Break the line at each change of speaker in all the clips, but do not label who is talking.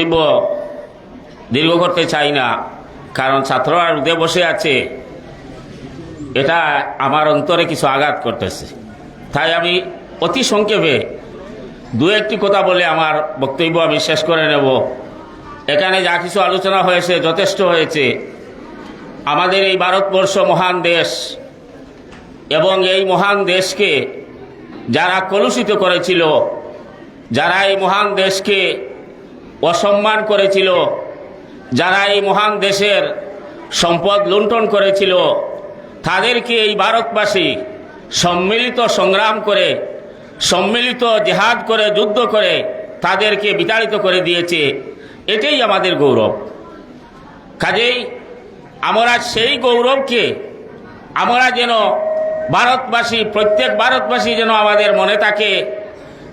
বক্তব্য দীর্ঘ করতে চাই না। কারণ ছাত্ররা রুদে বসে আছে, এটা আমার অন্তরে কিছু আঘাত করতেছে। তাই আমি অতি সংক্ষেপে দু একটি কথা বলে আমার বক্তব্য আমি শেষ করে নেব। এখানে যা কিছু আলোচনা হয়েছে যথেষ্ট হয়েছে। আমাদের এই ভারতবর্ষ মহান দেশ এবং এই মহান দেশকে যারা কলুষিত করেছিল, যারা এই মহান দেশকে অসম্মান করেছিল। যারা এই মহান দেশের সম্পদ লুণ্ঠন করেছিল, তাদেরকে এই ভারতবাসী সম্মিলিত সংগ্রাম করে, সম্মিলিত জেহাদ করে, যুদ্ধ করে তাদেরকে বিতাড়িত করে দিয়েছে। এটাই আমাদের গৌরব। কাজেই আমরা সেই গৌরবকে, আমরা যেন ভারতবাসী, প্রত্যেক ভারতবাসী যেন আমাদের মনে থাকে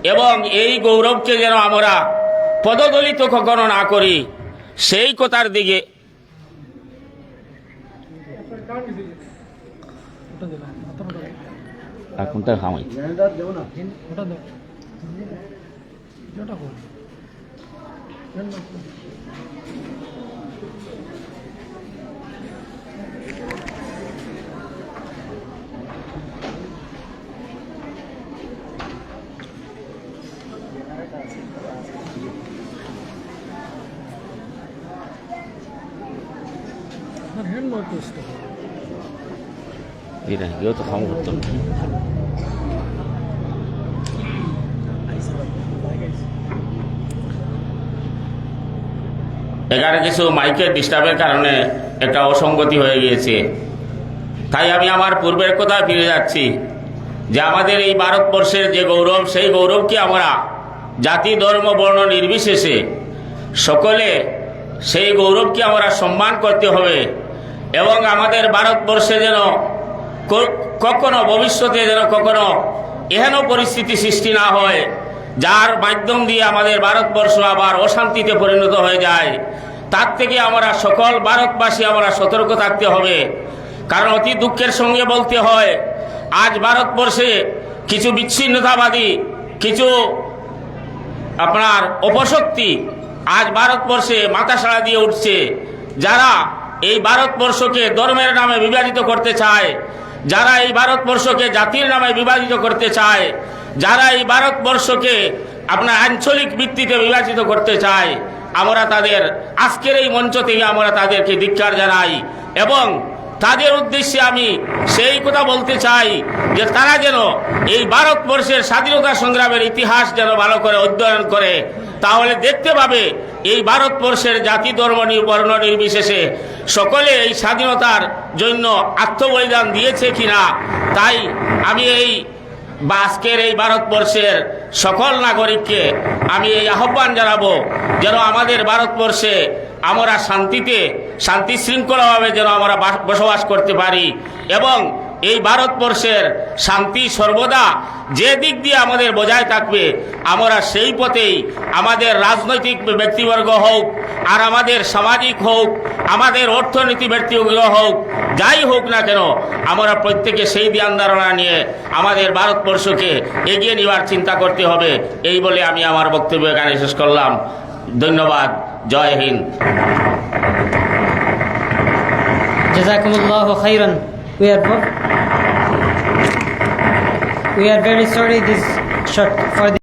এবং এই গৌরবকে যেন আমরা পদদলিত কখনো না করি সেই কথার দিকে এটা ইয়ে তো খামো। এখানে কিছু মাইকের ডিস্টার্বের কারণে একটা অসঙ্গতি হয়ে গিয়েছে। তাই আমি আমার পূর্বের কথায় ফিরে যাচ্ছি? যে আমাদের এই ভারতবর্ষের যে গৌরব, সেই গৌরবকে আমরা? জাতি, ধর্ম, বর্ণ নির্বিশেষে সকলে সেই গৌরবকে আমরা সম্মান করতে হবে। এবং আমাদের ভারতবর্ষে যেন কখনো ভবিষ্যতে যেন কখনো এহেন পরিস্থিতি সৃষ্টি না হয়, যার মাধ্যম দিয়ে আমাদের ভারতবর্ষ আবার অশান্তিতে পরিণত হয়ে যায়। তার থেকে আমরা সকল ভারতবাসী আমরা সতর্ক থাকতে হবে। কারণ অতি দুঃখের সঙ্গে বলতে হয়, আজ ভারতবর্ষে কিছু বিচ্ছিন্নতাবাদী, কিছু আপনার অপশক্তি আজ ভারতবর্ষে মাথা সাড়া দিয়ে উঠছে। যারা এই ভারতবর্ষকে ধর্মের নামে বিভাজিত করতে চায়, যারা এই ভারতবর্ষকে জাতির নামে বিভাজিত করতে চায়, যারা এই ভারতবর্ষকে আপনার আঞ্চলিক ভিত্তিতে বিভাজিত করতে চায়, আমরা তাদের, আজকের এই মঞ্চ থেকে আমরা তাদেরকে ধিক্কার জানাই এবং তাদের উদ্দেশ্যে আমি সেই কথা বলতে চাই যে তারা যেন এই ভারতবর্ষের স্বাধীনতা সংগ্রামের ইতিহাস যেন ভালো করে অধ্যয়ন করে, তাহলে দেখতে পাবে এই ভারতবর্ষের জাতি ধর্ম নি- বর্ণ নির্বিশেষে সকলে এই স্বাধীনতার জন্য আত্মবলিদান দিয়েছে কিনা, তাই আমি এই আজকের এই ভারতবর্ষের সকল নাগরিককে আমি এই আহ্বান জানাব যেন আমাদের ভারতবর্ষে আমরা শান্তিতে শান্তি শৃঙ্খলাভাবে যেন আমরা বাস- বসবাস করতে পারি এবং এই ভারতবর্ষের শান্তি সর্বদা যে দিক দিয়ে আমাদের বজায় থাকবে, আমরা সেই পথেই আমাদের রাজনৈতিক ব্যক্তিবর্গ হোক, আর আমাদের সামাজিক হোক, আমাদের অর্থনীতি ব্যক্তিবর্গ হোক, যাই হোক না কেন, আমরা প্রত্যেকে সেই ধ্যান ধারণা নিয়ে আমাদের ভারতবর্ষকে এগিয়ে নেওয়ার চিন্তা করতে হবে। এই বলে আমি আমার বক্তব্য এখানে শেষ করলাম। ধন্যবাদ। জয় Hind.
Jazakumullahu khairan. We are we are very sorry this shot for the